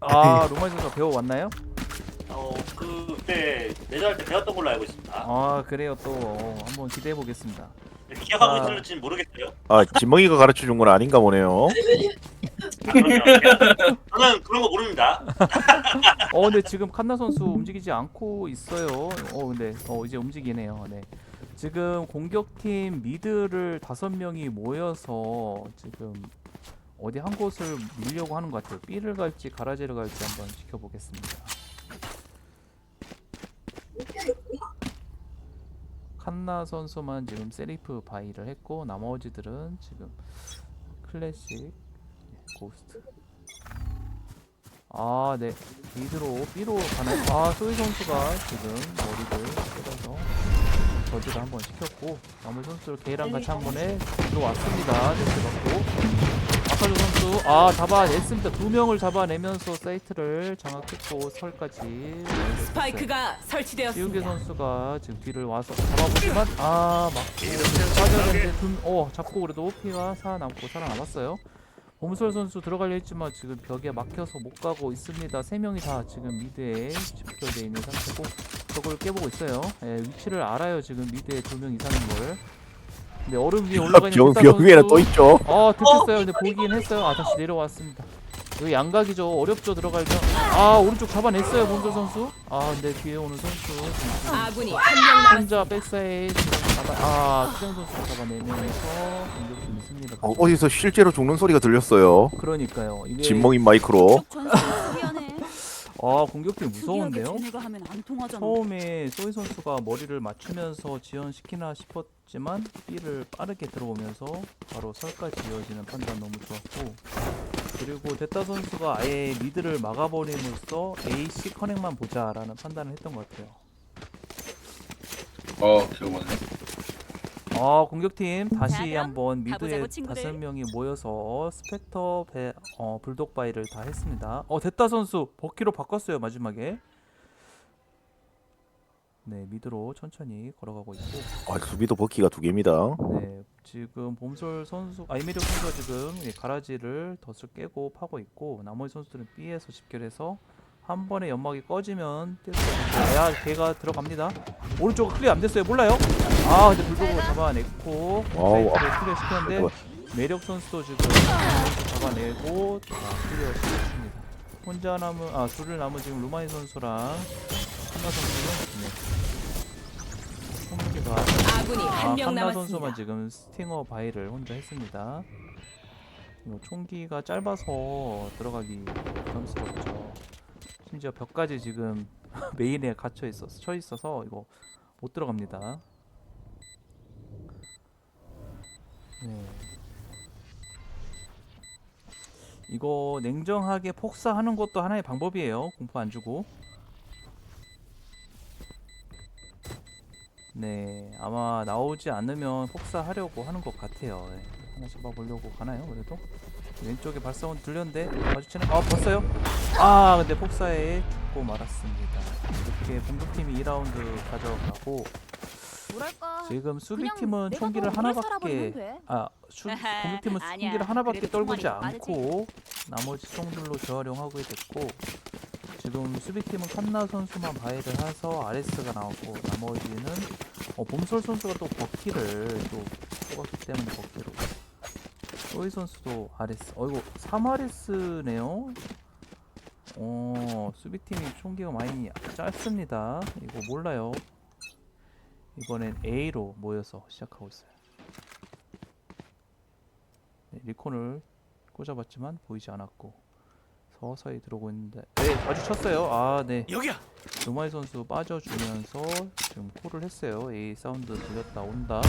아 로마이 선수가 배워왔나요? 어, 그때 내전할 때 배웠던 걸로 알고 있습니다. 아 그래요 또 어, 한번 기대해 보겠습니다. 기억하고 아. 있을지는 모르겠어요. 아 진멍이가 가르쳐 준 건 아닌가 보네요. 아, 그럼요. 저는 그런 거 모릅니다. 어 근데 지금 칸나 선수 움직이지 않고 있어요. 어 근데 어 이제 움직이네요. 네. 지금 공격팀 미드를 다섯 명이 모여서 지금 어디 한 곳을 밀려고 하는 것 같아요. B를 갈지 가라지를 갈지 한번 지켜보겠습니다. 칸나 선수만 지금 세리프 바이를 했고 나머지들은 지금 클래식, 네, 고스트. 아, 네. 미드로 B로 가나요? 아, 소희 선수가 지금 머리를 때려서 저지를 한번 시켰고 나머지 선수를 게이랑 같이 한 번에 들어왔습니다. 네트 받고 아카조 선수 아 잡아냈습니다. 두 명을 잡아내면서 사이트를 장악했고 설까지 네, 스파이크가 지우개 설치되었습니다. 선수가 지금 뒤를 와서 잡아보지만 아 맞고 둔, 어 잡고 그래도 피가 살아남고 살아남았어요. 봄솔 선수 들어가려 했지만 지금 벽에 막혀서 못 가고 있습니다. 세 명이 다 지금 미드에 집결되어 있는 상태고 저걸 깨보고 있어요. 예, 위치를 알아요 지금 미드에 두 명 이상인 걸. 근데 얼음 위에 올라가 있는 병, 병 위에는 선수. 또 있죠. 어 들켰어요. 근데 보긴 했어요. 아 다시 내려왔습니다. 여기 양각이죠. 어렵죠 들어가려면. 아 오른쪽 잡아냈어요 봄솔 선수. 아 근데 뒤에 오는 선수 아군이 한명 남았습니다. 혼자 백사이드 잡아 아 수정 선수가 잡아내면서 공격팀이 승리를 어, 가져. 어디서 실제로 죽는 소리가 들렸어요. 그러니까요. 이게 진멍인 마이크로. 아 공격팀 무서운데요. 쟤네가 하면 안 통하잖아. 처음에 소희 선수가 머리를 맞추면서 지연시키나 싶었지만 B를 빠르게 들어오면서 바로 설까지 이어지는 판단 너무 좋았고 그리고 데타 선수가 아예 미드를 막아버림으로써 AC 커넥만 보자라는 판단을 했던 것 같아요. 어, 기억나네. 아 공격팀 다시 자, 한번 미드에 가보자고, 친구들. 다섯 명이 모여서 스펙터 배, 어, 불독 바이를 다 했습니다. 어 됐다 선수 버키로 바꿨어요 마지막에. 네 미드로 천천히 걸어가고 있고 아, 수비도 버키가 두 개입니다. 네 지금 봄솔 선수 아이메리오 선수가 지금 이 가라지를 덫을 깨고 파고 있고 나머지 선수들은 B에서 집결해서 한 번에 연막이 꺼지면 야 걔가 들어갑니다 오른쪽 클리어 안 됐어요 몰라요 아 근데 불독으로 잡아냈고 와우. 사이트를 클리어 시켰는데 매력 선수도 지금 잡아내고 다 클리어 시켰습니다 혼자 남은 아 둘을 남은 지금 루마이 선수랑 한나 선수는 네. 홍기가 아군이 아, 한명 칸나 선수만 남았습니다. 지금 스팅어 바이를 혼자 했습니다. 이거 총기가 짧아서 들어가기 부담스럽죠. 심지어 벽까지 지금 메인에 갇혀 있어서 쳐 있어서 이거 못 들어갑니다. 네. 이거 냉정하게 폭사하는 것도 하나의 방법이에요. 공포 안 주고. 네, 아마 나오지 않으면 폭사하려고 하는 것 같아요. 네, 하나 잡아보려고 가나요? 그래도 왼쪽에 발사원 들렸는데 마주치는 아 봤어요? 아 근데 폭사에 죽고 말았습니다. 이렇게 공격팀이 2라운드 가져가고 뭐랄까. 지금 수비팀은 총기를 뭐 하나밖에. 아 수, 공격팀은 아니야. 총기를 하나밖에 떨구지. 않고 나머지 총들로 재활용하고 됐고 지금 수비팀은 칸나 선수만 바이를 해서 RS가 나오고 나머지는 어, 봄솔 선수가 또 버키를 또 뽑았기 때문에 버키로 소희 선수도 RS 어이구 3RS네요. 어 수비팀이 총기가 많이 짧습니다. 이거 몰라요. 이번엔 A로 모여서 시작하고 있어요. 네, 리콘을 꽂아봤지만 보이지 않았고 서서히 들어오고 있는데. 네 마주쳤어요. 아네. 여기야. 루마이 선수 빠져주면서 지금 콜을 했어요. A 사운드 들렸다 온다.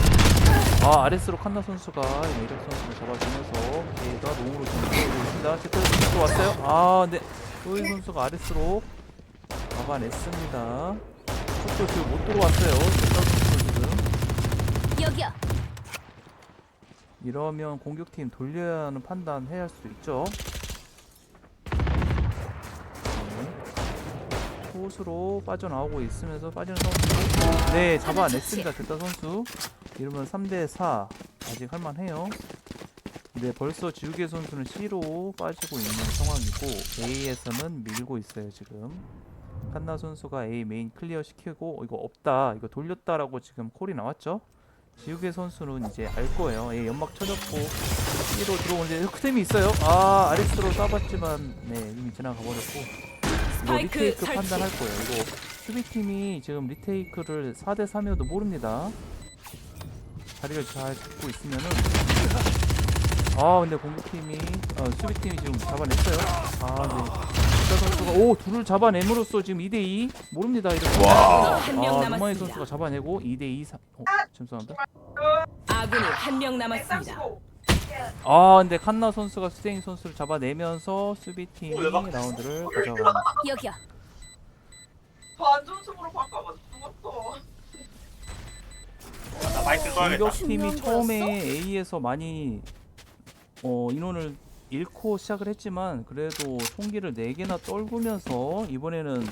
아 RS로 칸나 선수가 메이력 선수를 잡아주면서 A가 롱으로 지금 들어오고 있습니다. 제트 선수 왔어요. 아 근데 소희 선수가 RS로 잡아냈습니다. 속도 지금 못 들어왔어요. 제트 선수 지금. 여기야. 이러면 공격팀 돌려야 하는 판단 해야 할 수도 있죠. 네. 초수로 빠져나오고 있으면서 빠지는 선수. 네, 잡아냈습니다. 됐다 선수. 이러면 3대 4 아직 할만해요. 네, 벌써 지우개 선수는 C로 빠지고 있는 상황이고 A에서는 밀고 있어요 지금. 칸나 선수가 A 메인 클리어 시키고 이거 없다, 이거 돌렸다라고 지금 콜이 나왔죠. 지우개 선수는 이제 알 거예요. A 연막 쳐졌고 C로 들어오는데 흑템이 있어요. 아 아레스로 쏴봤지만 네 이미 지나가 버렸고 이거 스파이크 리테이크. 판단할 거예요. 이거 수비팀이 지금 리테이크를 4대 3이어도 모릅니다. 자리를 잘 잡고 있으면은 아 근데 공격팀이 어, 수비팀이 지금 잡아냈어요. 아 네. 선수가 오 둘을 잡아냄으로써 지금 2대 2 모릅니다 이거. 와. 한명 아 루마니 남았습니다. 선수가 잡아내고 2대 2 3. 어, 죄송합니다. 아군이 한 명 남았습니다. 아 근데 칸나 선수가 스테인 선수를 잡아내면서 수비팀이 라운드를 가져가는 여기야. 반전승으로 바꿔봐 죽었어. 아, 나 마이크 꺼야겠다. 공격팀이 처음에? A에서 많이 어, 인원을 잃고 시작을 했지만 그래도 총기를 4개나 떨구면서 이번에는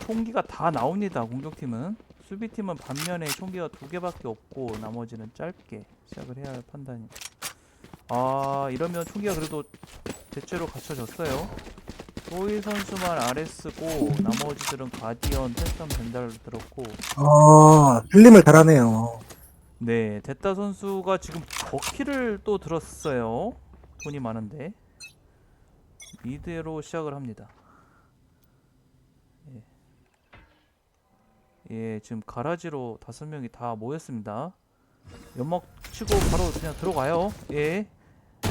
총기가 다 나옵니다 공격팀은 수비팀은 반면에 총기가 2개밖에 없고 나머지는 짧게 시작을 해야 할 판단이 아 이러면 총기가 그래도 대체로 갖춰졌어요 소희 선수만 RS고 나머지들은 가디언, 패스턴 벤달로 들었고 아, 필름을 잘하네요. 네, 데타 선수가 지금 버키를 또 들었어요. 돈이 많은데 미드로 시작을 합니다. 예. 예, 지금 가라지로 다섯 명이 다 모였습니다. 연막 치고 바로 그냥 들어가요. 예.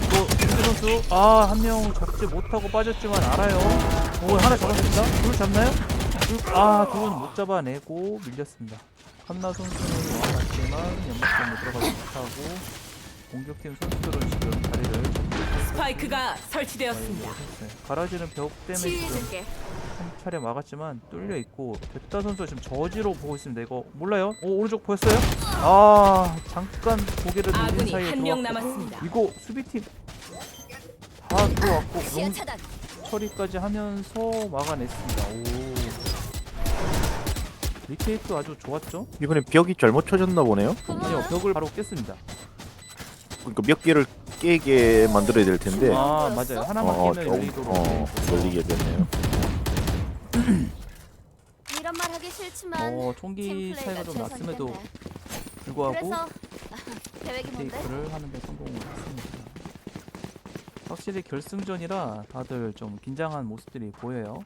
이거 윤재 선수 아 한 명 잡지 못하고 빠졌지만 알아요. 오 하나 잡았습니다. 둘 잡나요? 둘, 아 둘은 못 잡아내고 밀렸습니다. 한나 선수는 와봤지만 연막 때문에 들어가지 못하고 공격팀 선수들은 지금 자리를 스파이크가 설치되었습니다. 했어요. 가라지는 벽 때문에 지금 치유해줄게. 한 차례 막았지만 뚫려 있고 됐다 선수가 지금 저지로 보고 있습니다. 이거 몰라요? 오 오른쪽 보였어요? 아 잠깐 고개를 돌린 아군이 사이에 한 명 들어왔고. 남았습니다. 이거 수비팀 다 들어왔고 시야 롱 차단. 처리까지 하면서 막아냈습니다. 오 리테이크 아주 좋았죠? 이번에 벽이 잘못 쳐졌나 보네요. 아니요 벽을 바로 깼습니다. 그러니까 몇 개를 깨게 만들어야 될 텐데. 아 맞아요 하나만 어, 깨면 어, 열리도록 어, 돼. 열리게 됐네요. 이런 말 하기 싫지만 어 총기 팀플레이가 차이가 좀 났음에도 최선이겠네. 불구하고 그래서 계획이 뭔데? 테이크를 하는데 성공을 했습니다. 확실히 결승전이라 다들 좀 긴장한 모습들이 보여요.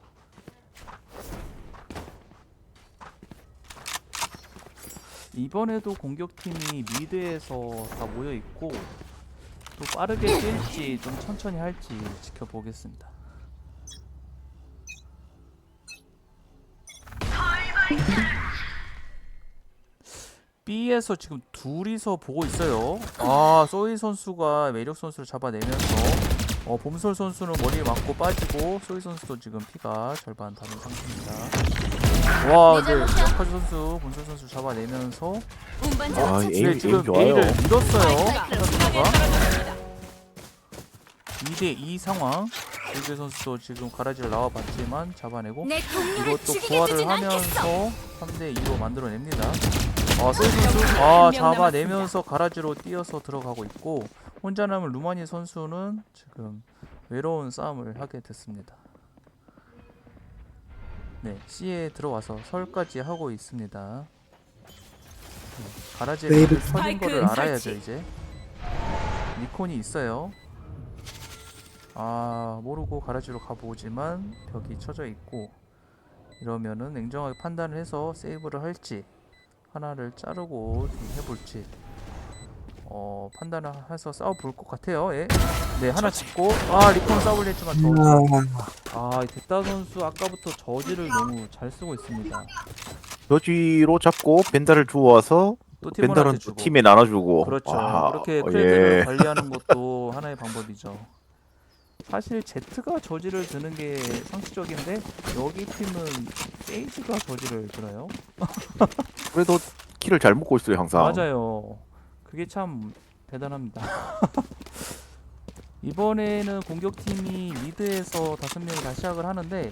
이번에도 공격팀이 미드에서 다 모여 있고 또 빠르게 뛸지 좀 천천히 할지 지켜보겠습니다. B에서 지금 둘이서 보고 있어요. 아, 소희 선수가 매력 선수를 잡아내면서 어, 봄솔 선수는 머리에 맞고 빠지고 소희 선수도 지금 피가 절반 다는 상태입니다. 와, 근데 역하주 선수, 봄솔 선수 잡아내면서 아. 에임, 네, 지금. A를 밀었어요. 스파이크가 하나 중앙에 선수가 떨어졌습니다. 2대 2 상황. 조규 선수도 지금 가라지를 나와봤지만 잡아내고 이것도 부활을. 하면서 3대 2로 만들어냅니다. 아, 선수 아, 잡아내면서 가라지로 뛰어서 들어가고 있고 혼자 남은 루마니 선수는 지금 외로운 싸움을 하게 됐습니다. 네, C에 들어와서 설까지 하고 있습니다. 네, 가라지에 웨이브 터진 거를 알아야죠. 이제. 니콘이 있어요. 아 모르고 가라지로 가보지만 벽이 쳐져 있고 이러면은 냉정하게 판단을 해서 세이브를 할지 하나를 자르고 좀 해볼지 어 판단을 해서 싸워볼 것 같아요. 예. 네 하나 짚고 아 리콘 싸우려 했지만 아, 저아 데타 선수 아까부터 저지를 너무 잘 쓰고 있습니다. 저지로 잡고 벤달을 주워와서 또또 주고 팀에 나눠주고. 그렇죠. 와, 그렇게 어, 크레드를 예. 관리하는 것도 하나의 방법이죠. 사실 제트가 저지를 드는 게 상식적인데 여기 팀은 세이지가 저지를 들어요. 그래도 키를 잘 먹고 있어요 항상. 맞아요. 그게 참 대단합니다. 이번에는 공격팀이 미드에서 다섯 명이 다 시작을 하는데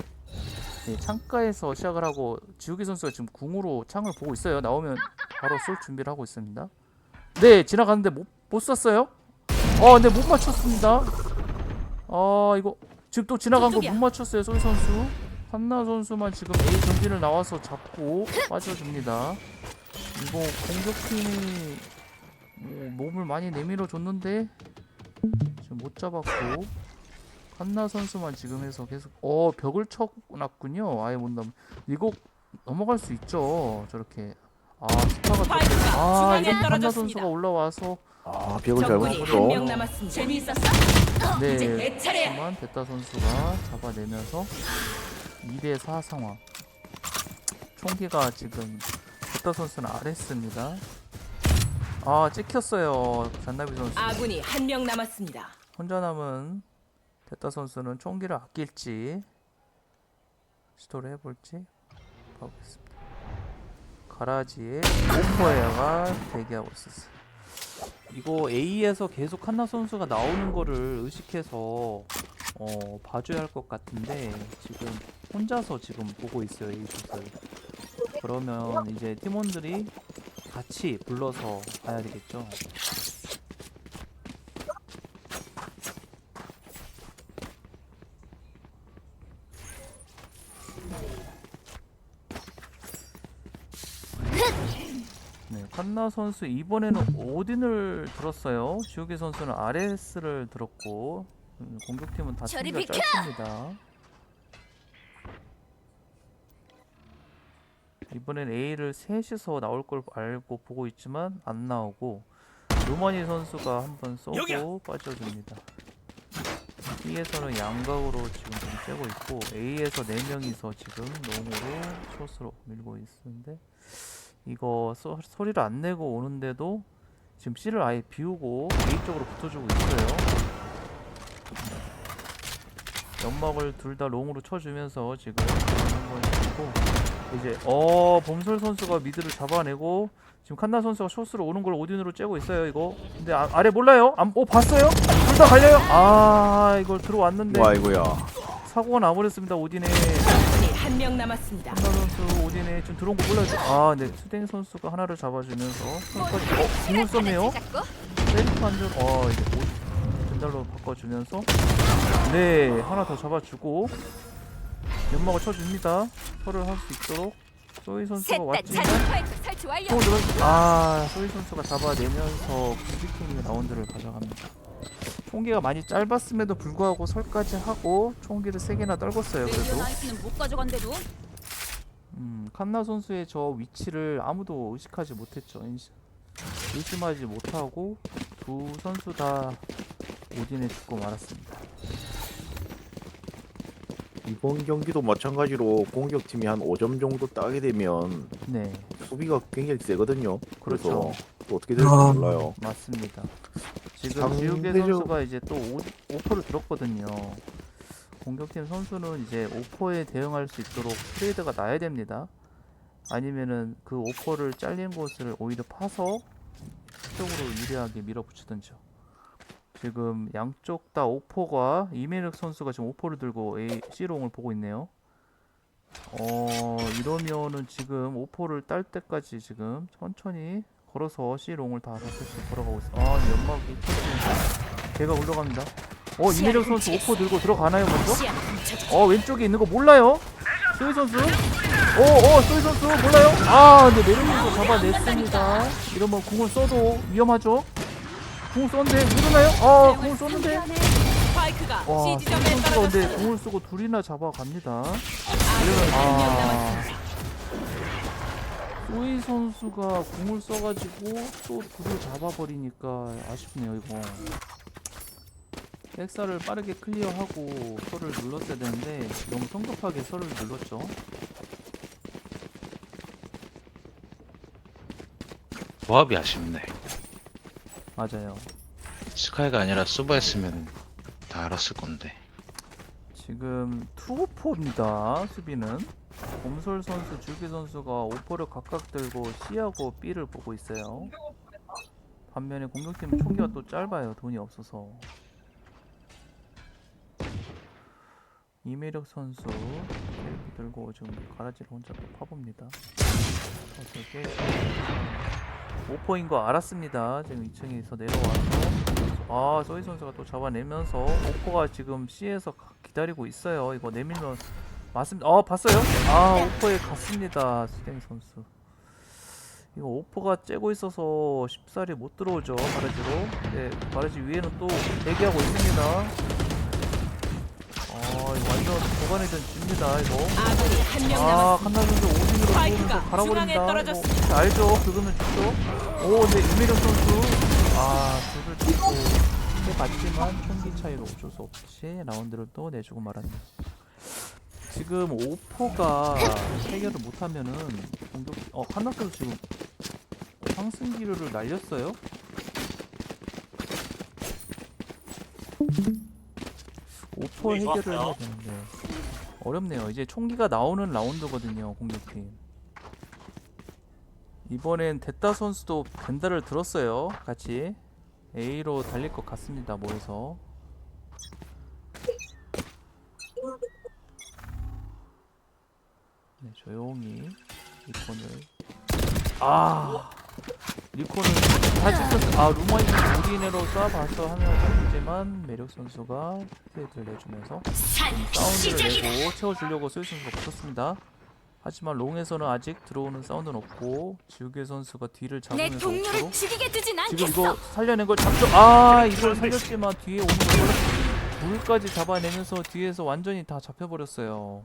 네, 창가에서 시작을 하고 지우개 선수가 지금 궁으로 창을 보고 있어요. 나오면 바로 쏠 준비를 하고 있습니다. 네, 지나갔는데 못, 못 쐈어요. 어 근데 못 맞췄습니다 아 이거 지금 또 지나간 거 못. 맞췄어요 소희 선수 한나 선수만 지금 A 전진을 나와서 잡고 빠져줍니다 이거 공격팀이 뭐 몸을 많이 내밀어 줬는데 지금 못 잡았고 한나 선수만 지금 해서 계속 어 벽을 쳐놨군요 아예 못 넘 이거 넘어갈 수 있죠 저렇게 아 스타가 아 이렇게 한나 떨어졌습니다. 선수가 올라와서 아 벽을 잘못. 재미있었어? 네. 하지만 베타 선수가 잡아내면서 2대 4 상황 총기가 지금 베타 선수는 아래습니다 아 찍혔어요 잔나비 선수 아군이 한 명 남았습니다. 혼자 남은 베타 선수는 총기를 아낄지 시도를 해볼지 봐보겠습니다. 가라지에 오퍼에가 대기하고 있었어요. 이거 A에서 계속 한나 선수가 나오는 거를 의식해서 어, 봐줘야 할 것 같은데 지금 혼자서 지금 보고 있어요 A 슛을. 그러면 이제 팀원들이 같이 불러서 봐야 되겠죠. 선수 이번에는 오딘을 들었어요. 지우개 선수는 RS를 들었고 음, 공격팀은 다 저리 비켜! 짧습니다. 이번엔 A를 셋이서 나올 걸 알고 보고 있지만 안 나오고 루마니 선수가 한번 쏘고 빠져줍니다. B에서는 양각으로 지금 좀 쬐고 있고 A에서 4명이서 지금 롱으로 숏으로 밀고 있는데 이거 소, 소리를 안 내고 오는데도 지금 C를 아예 비우고 A 쪽으로 붙어주고 있어요. 연막을 둘 다 롱으로 쳐주면서 지금 한번 치고 이제 어 범솔 선수가 미드를 잡아내고 지금 칸나 선수가 숏으로 오는 걸 오딘으로 째고 있어요 이거 근데 아, 아래 몰라요? 안, 어 봤어요? 둘 다 갈려요? 아 이걸 들어왔는데 와 이거야. 사고가 나버렸습니다 오딘에 적군이 한명 남았습니다. 한나 선수 오딘에 지금 들어온 거 몰라요. 아 네. 수댕 선수가 하나를 잡아주면서 선수까지. 어 공을 썼네요. 세리프 한줄. 어 이제 오 전달로 바꿔주면서. 네 하나 더 잡아주고. 연막을 쳐줍니다. 서를 할수 있도록. 소희 선수가 왔지만 늘어 아 소희 선수가 잡아내면서 구비팀이 라운드를 가져갑니다. 총기가 많이 짧았음에도 불구하고 설까지 하고 총기를 세 개나 떨궜어요 그래도 음, 칸나 선수의 저 위치를 아무도 의식하지 못했죠. 의심하지 못하고 두 선수 다 오딘에 죽고 말았습니다. 이번 경기도 마찬가지로 공격팀이 한 5점 정도 따게 되면 네, 수비가 굉장히 세거든요. 그래서 그렇죠. 또 어떻게 될지 아. 몰라요. 맞습니다. 지금 상대적- 지우개 선수가 이제 또 오, 오퍼를 들었거든요. 공격팀 선수는 이제 오퍼에 대응할 수 있도록 트레이드가 나야 됩니다. 아니면은 그 오퍼를 잘린 곳을 오히려 파서 쪽으로 유리하게 밀어붙이든지요. 지금 양쪽 다 오퍼가 이메력 선수가 지금 오퍼를 들고 A C롱을 보고 있네요. 어 이러면은 지금 오퍼를 딸 때까지 지금 천천히 걸어서 C롱을 다 다섯 씩 걸어가고 있어. 아 연막이 터지면서 걔가 올라갑니다. 어 이메력 선수 오퍼 들고 들어가나요 먼저? 어 왼쪽에 있는 거 몰라요? 소희 선수? 오오 소희 선수 몰라요? 아 근데 내려면서 잡아냈습니다. 이러면 궁을 써도 위험하죠? 궁을 썼는데 누르나요? 아 궁을 썼는데 와 소희 선수가 근데. 궁을 쓰고 둘이나 잡아갑니다. 명 아. 소희 선수가 궁을 써가지고 또 둘을 잡아버리니까 아쉽네요 이거. 백사를 빠르게 클리어하고 설을 눌렀어야 되는데 너무 성급하게 설을 눌렀죠. 조합이 아쉽네. 맞아요. 스카이가 아니라 수바했으면 다 알았을 건데. 지금 투오퍼입니다. 수비는 곰솔 선수, 줄기 선수가 오퍼를 각각 들고 C하고 B를 보고 있어요. 반면에 공격팀은 총기가 또 짧아요. 돈이 없어서. 이매력 선수 캐릭터 들고 지금 가라지를 혼자 또 파봅니다. 개. 오퍼인 거 알았습니다. 지금 2층에서 내려와서 아 소희 선수가 또 잡아내면서 오퍼가 지금 C에서 가- 기다리고 있어요. 이거 내밀면 맞습니다. 어 봤어요? 아 오퍼에 갔습니다. 수댕 선수. 이거 오퍼가 째고 있어서 쉽사리 못 들어오죠 바르지로. 네 바르지 위에는 또 대기하고 있습니다. 아 이거 완전 도가니전 집니다 이거. 아군이 한 명 아 남았습니다. 칸나 선수 오딘으로 스파이크가 들어오면서 갈아버린다. 떨어졌습니다. 이거 알죠? 그거는 좋죠. 오 근데 이미령 선수 아 둘을 잡고 해봤지만 총기 차이로 어쩔 수 없이 라운드를 또 내주고 말았네요. 지금 오퍼가 해결을 못하면은 공격 어 칸나 선수 지금 상승 기류를 날렸어요. 오퍼 네, 해결을 좋았어요. 해야 되는데 어렵네요. 이제 총기가 나오는 라운드거든요. 공격팀. 이번엔 데타 선수도 벤다를 들었어요. 같이 A로 달릴 것 같습니다. 모여서. 네, 조용히 리콘을 아 리콘을 다시 썼. 아 루마이 우리네로 쏴봐서 하면 잡히지만 매력 선수가 히트를 내주면서 사운드를 내고 채워주려고 소유 선수가 붙었습니다. 하지만 롱에서는 아직 들어오는 사운드는 없고 지우개 선수가 뒤를 내 잡으면서 두진 지금. 이거 살려낸 걸 잡죠. 아 이걸 살렸지만 뒤에 오는 걸 둘까지 잡아내면서 뒤에서 완전히 다 잡혀버렸어요.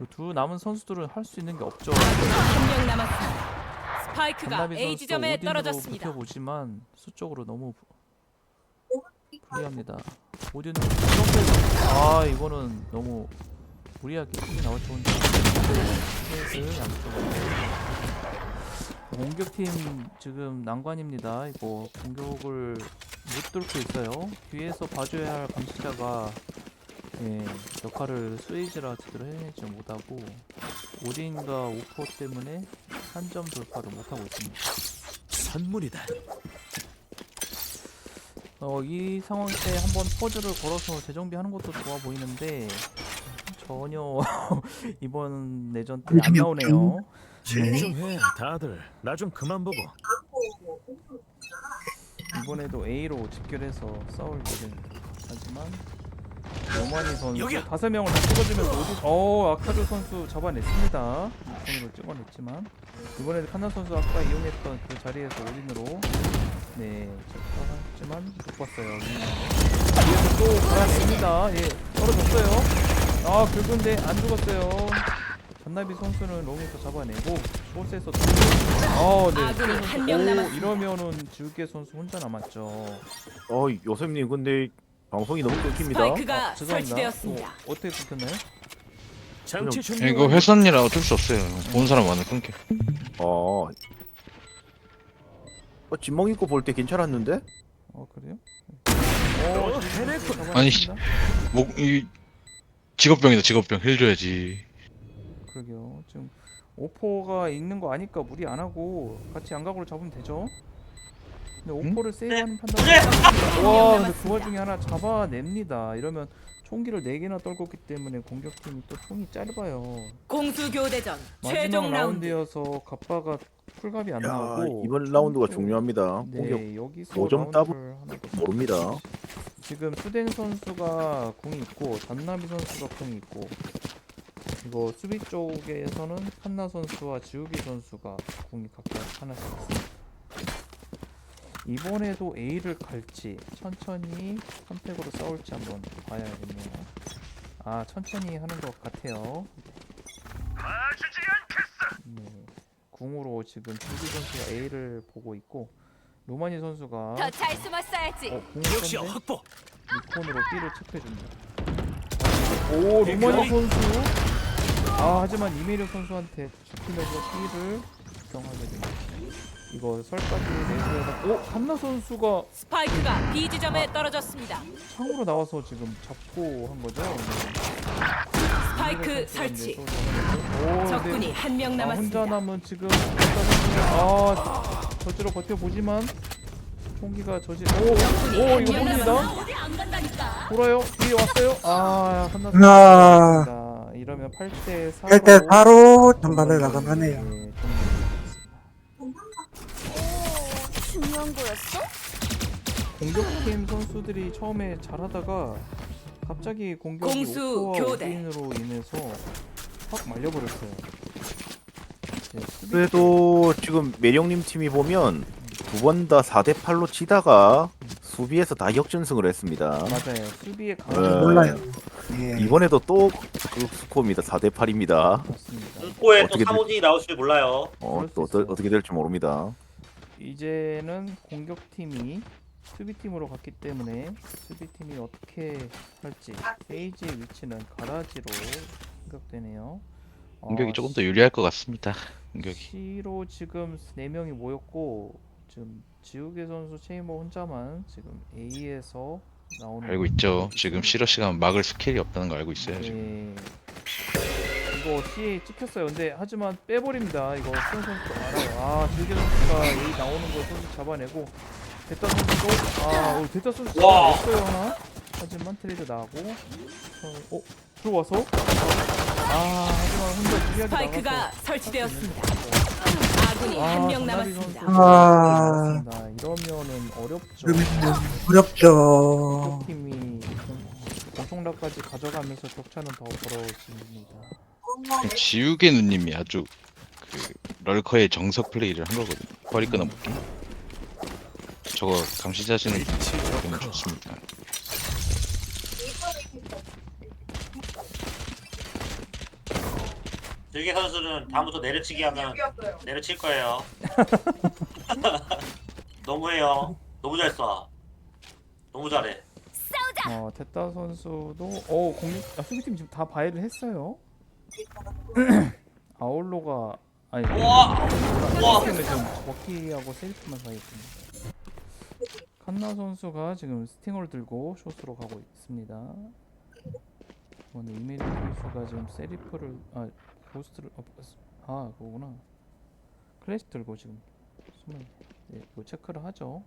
이두 남은 선수들은 할 수 있는 게 없죠. 한명 남았습니다. 스파이크가 간나비 A 선수 지점에 오딘으로 떨어졌습니다. 버텨보지만 수적으로 너무 부- 불리합니다. 부정해서 아 이거는 너무 무리하게 힘이 나올 좋은데 스페이스 양쪽으로 공격팀 지금 난관입니다. 이거 공격을 못 뚫고 있어요. 뒤에서 봐줘야 할 감시자가 예, 역할을 스웨이즈라 제대로 해내지 못하고 오딘과 오퍼 때문에 한 점 돌파를 못하고 있습니다. 선물이다. 어, 이 상황 때 한번 퍼즐을 걸어서 재정비하는 것도 좋아 보이는데 전혀 이번 내전 때 안 나오네요. 집중해, 다들. 나 좀 그만 보고. 이번에도 A로 집결해서 싸울 예정입니다. 하지만 오마니 선수! 다섯 명을 다 찍어주면서 어디 어 아카조 선수 잡아냈습니다. 손으로 찍어냈지만 이번에도 칸나 선수 아까 이용했던 그 자리에서 오딘으로 네 잡았지만 못 봤어요. 뒤에서 또 갈아냅니다. 예 떨어졌어요. 아 긁은데 안 죽었어요. 전나비 선수는 롱에서 잡아내고 어, 네. 아군이 한명 오. 이러면은 지우개 선수 혼자 남았죠. 어 요셉님 근데 방송이 너무 끊깁니다. 스파이크가 아, 죄송합니다. 설치되었습니다. 어, 어떻게 끊겼나요? 장치 준비. 이거 회선이라 어쩔 수 없어요. 본 사람 많아 끊겨. 어. 어 진멍 입고 볼 때 괜찮았는데? 어 그래요? 어, 지금 해냈군. 아니, 씨. 목 이 직업병이다 직업병 힐 줘야지. 그러게요. 지금 오포가 있는 거 아니까 무리 안 하고 같이 양각으로 잡으면 되죠. 근데 오포를 세이브하는 판단. 와, 근데 그 와중에 하나 잡아냅니다. 이러면 총기를 4 개나 떨궜기 때문에 공격팀이 또 총이 짧아요. 공수 교대전 마지막 최종 라운드. 라운드여서 갑바가 풀갑이 안 야, 나오고 이번 라운드가 중요합니다. 네, 공격 여기서 오점 라운드를 하나 더 모릅니다. 지금 수댕 선수가 궁이 있고 잔나비 선수가 궁이 있고 이거 수비 쪽에서는 한나 선수와 지우기 선수가 궁이 각각 하나씩 있습니다. 이번에도 A를 갈지 천천히 선택으로 싸울지 한번 봐야겠네요. 아 천천히 하는 것 같아요. 네, 궁으로 지금 지우기 선수가 A를 보고 있고 루마니 선수가 더 잘 숨었어야지. 어, 역시 확보. 이콘으로 B를 체크해줍니다. 오 루마니 선수. 아 하지만 이메리오 선수한테 잡히면서 B를 구경하게 됩니다. 이거 설까지 내주에다 오 한나 선수가 스파이크가 B 지점에 떨어졌습니다. 창으로 나와서 지금 잡고 한 거죠? 스파이크 이메리오 설치. 오, 적군이 한 명 아, 혼자 남았습니다. 남은 지금 혼자 남은 아 저지로 버텨보지만 총기가 저지 오 오 이거 한명 봅니다. 어디 안 간다니까. 돌아요 뒤에 왔어요 아 한나 아. 선수 이러면 8대 4 1대 4로 전반을 나가네요. 중요한 거였어? 공격팀 선수들이 처음에 잘하다가 갑자기 공격이 공수 오토와 교대. 오딘으로 인해서 확 말려버렸어요. 네, 수비- 그래도 지금 매력님 팀이 보면 두 번 다 4대 8로 치다가 수비에서 다 역전승을 했습니다. 맞아요. 수비에 네. 강한 몰라요. 예. 이번에도 또그 스코어입니다. 4대 8입니다. 맞습니다. 눈꼬에 또 어떻게 사모진이 나올 줄 몰라요. 어, 또. 어떠, 어떻게 될지 모릅니다. 이제는 공격팀이 수비팀으로 갔기 때문에 수비팀이 어떻게 할지 세이지의 위치는 가라지로 생각되네요. 공격이 어, 조금 더 유리할 것 같습니다. 공격이. C로 지금 4명이 모였고 지금 지우개 선수 체이머 혼자만 지금 A에서 나오는 알고 있죠. 지금 시러 시간 막을 스킬이 없다는 거 알고 있어요. 지금. 네. 이거 C에 찍혔어요. 근데 하지만 빼버립니다. 이거 수현 선수도 알아요. 아 지우개 선수가 A 나오는 거 선수 잡아내고 데타 선수도 아 오, 데타 선수 와. 잡아냈어요 하나. 하지만 트레이드 나고 어, 어 들어와서 아 하지만 혼자 무리하게 스파이크가 나가서 설치되었습니다. 아군이 아, 한 명 전나비 남았습니다. 선수 아. 나왔습니다. 이러면은 어렵죠. 그러면 어렵죠. 팀이 공통락까지 가져가면서 격차는 더 벌어집니다. 지우개 누님이 아주 그 럴커의 정석 플레이를 한 거거든요. 허리 끊어먹기. 저거 감시 자신을 보면 좋습니다. 즐기 선수는 다음부터 내려치기 하면. 내려칠 거예요. 너무해요. 너무 잘 쏴. 너무 잘해. 어 테타 선수도 어 공격 아, 수비팀 지금 다 바이를 했어요. 아울로가 아니 우와! 우와! 팀은 지금 버키하고 세리프만 사이 있습니다. 칸나 선수가 지금 스팅어를 들고 숏으로 가고 있습니다. 오늘 이메리 선수가 지금 세리프를 아 고스트를 어, 아 그거구나 클래식 들고 지금 숨을 네, 이거 체크를 하죠.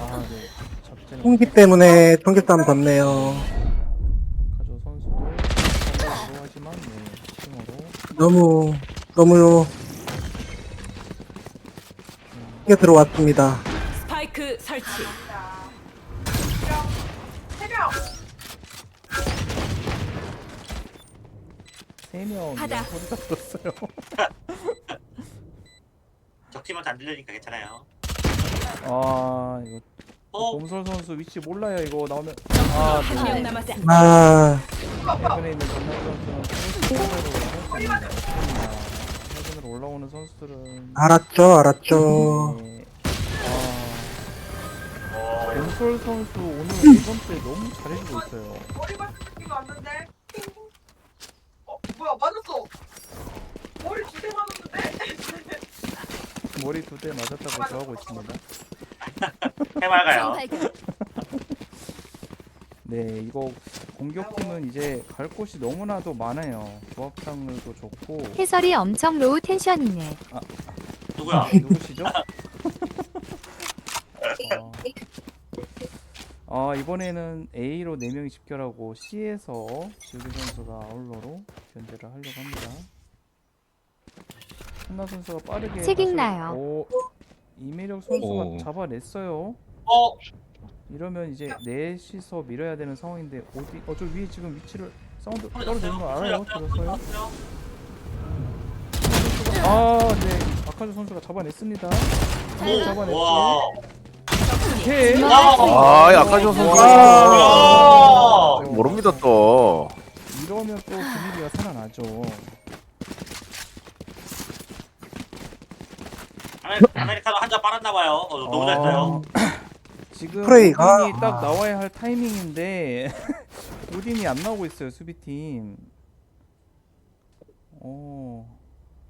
아 네 잡지는 홍기 때문에 총격담 받네요. 가조 선수도 선수로 하지만 네 스팅어로 너무 너무 크게 들어왔습니다. 스파이크 설치. 해명. 세 명이 하다. 소리가 들었어요. 적팀한테 안 들려니까 괜찮아요. 아 이거 어? 봄솔 선수 위치 몰라요 이거 나오면 한명 남았습니다. 아 최근에 있는 전남 선수는 최근으로 올라오는 선수들은 알았죠, 알았죠. 네. 아 선수 오늘 예선 때 너무 잘해주고 있어요. 머리 맞은 느낌이 왔는데. 어 뭐야 맞았어. 머리 두대 맞았는데. 머리 두 대 맞았다고 저하고 있습니다. 해맑아요. 네 이거 공격팀은 이제 갈 곳이 너무나도 많아요. 조합상들도 좋고 해설이 엄청 로우 텐션이네. 누구야? 누구시죠? 아, 아, 이번에는 A로 4명이 집결하고 C에서 지우개 선수가 아울러로 견제를 하려고 합니다. 한나 선수가 빠르게 책 가서- 읽나요? 오, 이매력 선수가 오. 잡아냈어요. 어? 이러면 이제 넷이서 밀어야 되는 상황인데 어디 어저 위에 지금 위치를 사운드 소리 떨어지는 거 났어요? 알아요? 들었어요? 났어요? 아, 네. 아카주 선수가 잡아냈습니다. 한번 잡아냈고. 와. 오케이. 아, 아까죠 선수. 와. 모릅니다 또. 이러면 또 분위기가 살아나죠. 아메- 아메리카노 한 잔 빨았나 봐요. 어, 너무 잘 아, 써요. 지금 프레이가- 오딘이 딱 나와야 할 타이밍인데 오딘이 안 나오고 있어요 수비팀. 어,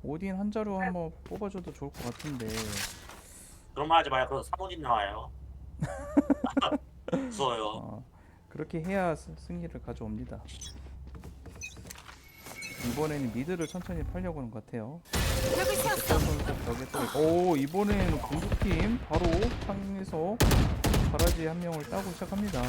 오딘 한 자루 한번 뽑아줘도 좋을 것 같은데. 그런 말 하지 마요. 그럼 사모님 나와요. 무서워요. 어, 그렇게 해야 스- 승리를 가져옵니다. 이번에는 미드를 천천히 팔려고 하는 것 같아요. 벽을 세웠어. 오, 이번에는 공격팀 바로 창에서 가라지 한 명을 따고 시작합니다.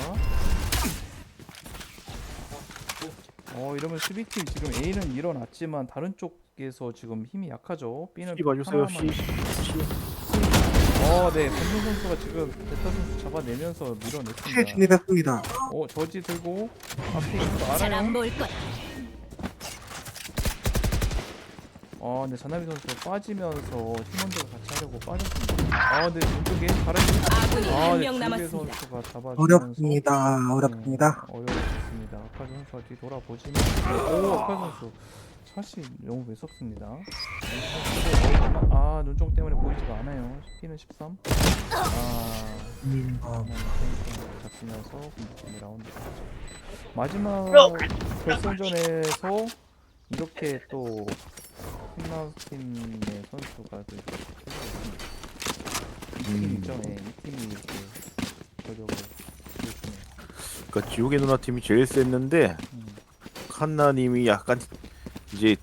어, 이러면 수비팀 지금 A는 일어났지만 다른 쪽에서 지금 힘이 약하죠. B는 C 봐주세요. 하나만- C. C. 어, 네, 권민 선수가 지금 베타 선수 잡아내면서 킬 밀어냈습니다. 진입했습니다. 어, 저지 들고 잘 알아요? 안 보일 거야. 아, 근데 자나비 선수 빠지면서 팀원들 같이 하려고 빠졌습니다. 아, 근데 왼쪽에 바라지. 아군이 아, 한 네, 명 주계 남았습니다. 선수가 잡아주면서 어렵습니다. 어렵습니다. 네, 어려웠습니다. 아카 선수가 뒤 돌아보지만 오 아카 선수 사실 너무 매섭습니다. 아 눈총 때문에 보이지가 않아요. 피는 13. 아 음, 어, 잡히면서 공격팀이 라운드 가죠. 마지막 결승전에서 이렇게 또 팀나팀의 선수가 그 이팀 음. 있죠, 네, 이 팀이 이렇게 저력을 보여주네요. 그러니까 지우개 누나 팀이 제일 셌는데 음. 칸나님이 약간 이제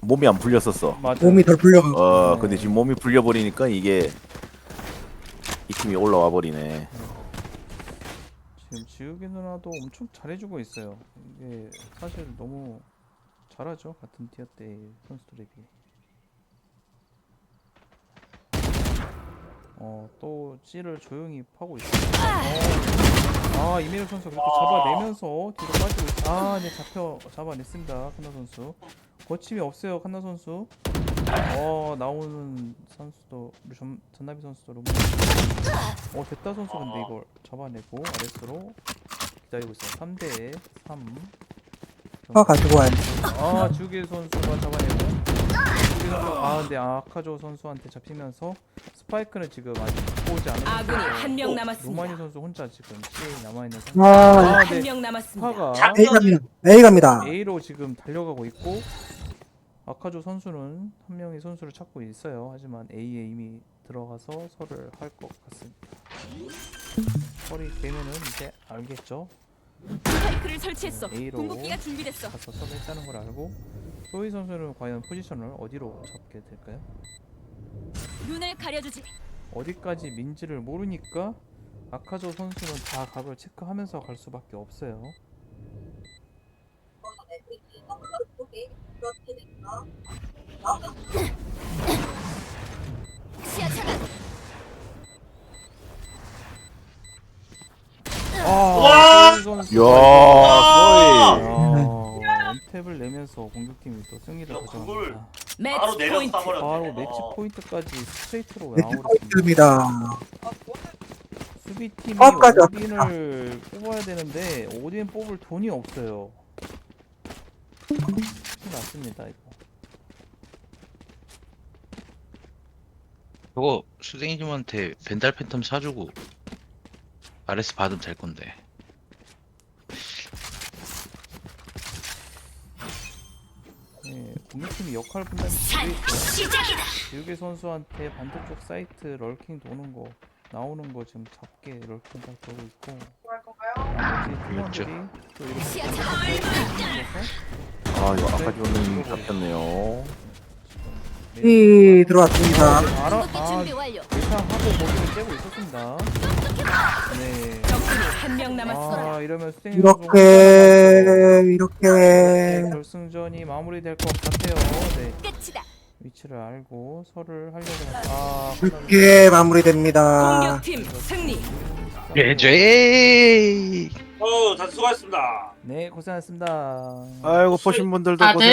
몸이 안 풀렸었어. 맞아요. 몸이 덜 풀려가고. 어 네. 근데 지금 몸이 풀려버리니까 이게 이 팀이 올라와 버리네. 지금 지우개 누나도 엄청 잘해주고 있어요. 이게 사실 너무 잘하죠 같은 티어 때 선수들에 비해. 어또 C를 조용히 파고 있어요. 어, 아 이메일 선수 그렇게 잡아내면서 뒤로 빠지고 있어. 아, 네 잡혀 잡아냈습니다 칸나 선수. 거침이 없어요 칸나 선수. 어 나오는 선수도 전, 전나비 선수도 너무 어 됐다 선수 근데 이걸 잡아내고 아래스로 기다리고 있어요 3대 3 화 가지고 와야 돼. 아 주계 선수가 잡아내고 선수 아 근데 아카조 선수한테 잡히면서 스파이크는 지금 아직 갖고 오지 않은 아군이 상태에서 한명 로마니 남았습니다. 선수 혼자 지금 남아있는 상태 아, 아, 한 네. 명 남았습니다. A 갑니다. A 갑니다. A로 지금 달려가고 있고 아카조 선수는 한 명의 선수를 찾고 있어요. 하지만 A에 이미 들어가서 설을 할 것 같습니다. 설이 되면은 이제 알겠죠. 스파이크를 설치했어. A로 궁극기가 준비됐어. 가서 설을 했다는 걸 알고 소희 선수는 과연 포지션을 어디로 잡게 될까요? 눈을 가려주지. 어디까지 민지를 모르니까 아카조 선수는 다 각을 체크하면서 갈 수밖에 없어요. 시야 차단. 와! 야, 아! 거의 아, 원탭을 내면서 공격팀이 또 승리를 야, 그걸 가져갑니다. 바로 매치 내려서. 싸버렸네. 바로 매치 어. 포인트까지 스트레이트로 매치 나오겠습니다. 포인트입니다. 수비팀이 파업까지 오딘을 뽑아야 되는데 오딘 뽑을 돈이 없어요. 큰일 났습니다 이거. 저거 수댕이 님한테 벤달 팬텀 사주고 RS 받으면 될 건데. 네, 공격팀이 역할 분담이 있어요. 지우개 선수한테 반대쪽 사이트 럴킹 도는 거 나오는 거 지금 잡게 럴킹 다 돌고 있고 뭐? 나머지 그렇죠. 팀원들이 또 이렇게 아 이거 아까 지우님 잡혔네요. B 들어왔습니다. 알아 아. 예상하고 거기를 째고 있었습니다. 네. 적군이 한 명 남았어. 아 이러면 수댕 이렇게 이렇게 결승전이 마무리될 것 같아요. 네 끝이다. 위치를 알고 설을 하려고 하는데 아 쉽게 마무리됩니다. 공격팀 승리. 예제. 어, 다들 수고하셨습니다. 네 고생하셨습니다. 아이고 보신 분들도 다들